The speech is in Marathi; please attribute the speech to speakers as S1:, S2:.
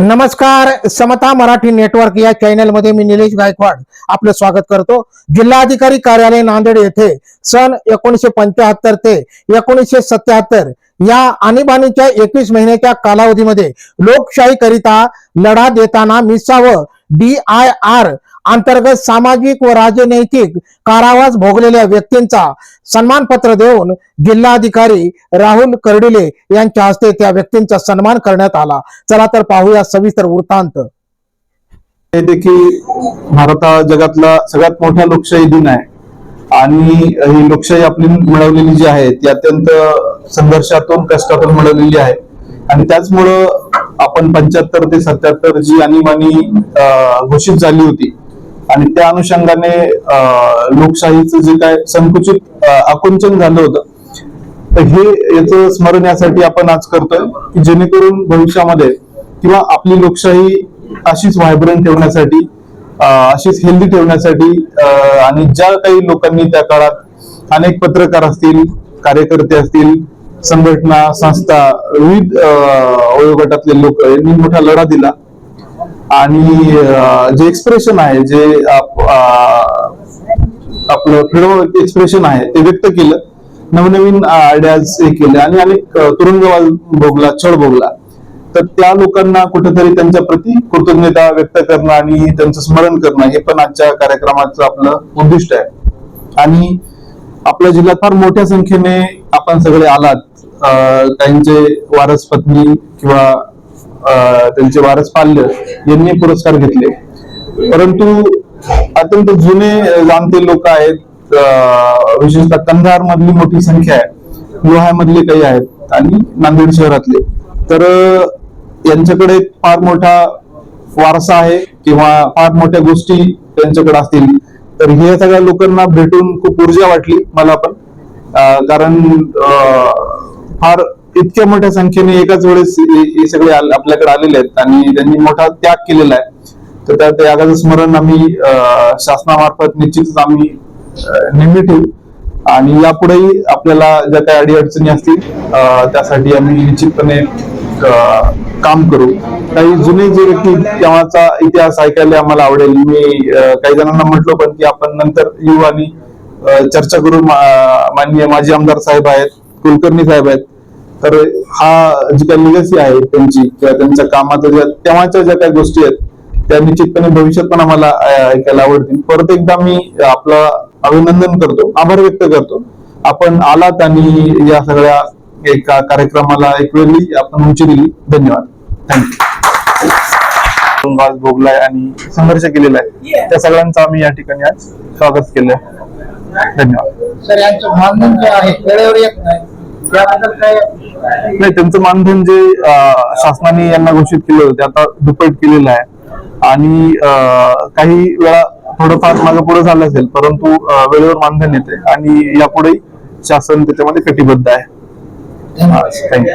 S1: नमस्कार समता मराठी नेटवर्क या चॅनलमध्ये मी निलेश गायकवाड आपलं स्वागत करतो. जिल्हाधिकारी कार्यालय नांदेड येथे सन एकोणीसशे पंच्याहत्तर ते एकोणीसशे सत्याहत्तर या आणीबाणीच्या एकवीस महिन्याच्या कालावधीमध्ये लोकशाहीकरिता लढा देताना मिसावं डी आय आर अंतर्गत सामाजिक व राजनैतिक कारावास भोगलेल्या व्यक्तींचा सन्मानपत्र देऊन जिल्हाधिकारी राहुल कर्डिले यांच्या हस्ते त्या व्यक्तींचा सन्मान करण्यात आला. चला तर पाहूया सविस्तर वृत्तांत.
S2: येते देखील भारत हा जगातला सगळ्यात मोठा लोकशाही दिन आहे. आणि ही लोकशाही आपली मिळवलेली जी आहे ती अत्यंत संघर्षातून कष्टातून मिळवलेली आहे. आणि त्याचमुळं आपण पंच्याहत्तर ते सत्याहत्तर जी आणीबाणी घोषित झाली होती आणि त्या अनुषंगाने अं, लोकशाहीचं जे काय संकुचित आकुंचन झालं होतं तर हे याचं स्मरण यासाठी आपण आज करतोय की जेणेकरून भविष्यामध्ये किंवा आपली लोकशाही अशीच व्हायब्रंट ठेवण्यासाठी अशीच हेल्दी ठेवण्यासाठी अं, आणि ज्या काही लोकांनी त्या काळात अनेक पत्रकार असतील कार्यकर्ते असतील संघटना संस्था विविध वयोगटातले लोक यांनी मोठा लढा दिला. आणि जे एक्सप्रेशन आहे जे आपलं फ्रीडम ऑफ एक्सप्रेशन आहे ते व्यक्त केलं. नवनवीन आयडियाज हे केले. आणि अनेक तुरुंगवाद भोगला छळ भोगला. तर त्या लोकांना कुठेतरी त्यांच्या प्रती कृतज्ञता व्यक्त करणं आणि त्यांचं स्मरण करणं हे पण आजच्या कार्यक्रमाचं आपलं उद्दिष्ट आहे. आणि आपल्या जिल्ह्यात फार मोठ्या संख्येने आपण सगळे आलात. काहींचे वारस पत्नी किंवा त्यांचे वारस पाल्य यांनी पुरस्कार घेतले. परंतु अत्यंत जुने जाणते लोक आहेत. अं, विशेषतः कंधार मधली मोठी संख्या आहे. लोह्यामधले काही आहेत आणि नांदेड शहरातले. तर यांच्याकडे फार मोठा वारसा आहे किंवा फार मोठ्या गोष्टी त्यांच्याकडे असतील. तर हे सगळ्या लोकांना भेटून खूप ऊर्जा वाटली मला पण. कारण अं, फार इतक्या मोठ्या संख्येने एकाच वेळेस हे सगळे आपल्याकडे आलेले आहेत आणि त्यांनी मोठा त्याग केलेला आहे. तर त्या त्यागाचं स्मरण आम्ही अं, शासनामार्फत निश्चितच आम्ही नेहमी ठेवू. आणि यापुढेही आपल्याला ज्या काही अडीअडचणी असतील त्यासाठी आम्ही निश्चितपणे अं, काम करू. काही जुने जे व्यक्ती तेव्हाचा इतिहास ऐकायला आम्हाला आवडेल. मी काही जणांना म्हटलो पण की आपण नंतर येऊ आणि चर्चा करू. माननीय माजी आमदार साहेब आहेत कुलकर्णी साहेब आहेत. तर हा जी काही लिगसी आहे त्यांची किंवा त्यांच्या कामाच्या ज्या तेव्हाच्या ज्या काही गोष्टी आहेत त्या निश्चितपणे भविष्यात पण आम्हाला ऐकायला आवडतील. परत एकदा मी आपलं अभिनंदन करतो आभार व्यक्त करतो. आपण आलात आणि या सगळ्या एका कार्यक्रमाला एक वेगळी आपण उंची दिली. धन्यवाद. थँक्यू भोगलाय आणि संघर्ष केलेला आहे त्या सगळ्यांचं आम्ही या ठिकाणी आज स्वागत केलंय. धन्यवाद.
S3: सर यांचं मानधन जे आहे वेळेवर येत नाही.
S2: नाही त्यांचं मानधन जे शासनाने यांना घोषित केलं होतं ते आता दुप्पट केलेलं आहे. आणि काही वेळा थोडंफार मागे पुढे झालं असेल परंतु वेळेवर मानधन येते आणि यापुढे शासन त्याच्यामध्ये कटिबद्ध आहे. थँक्यू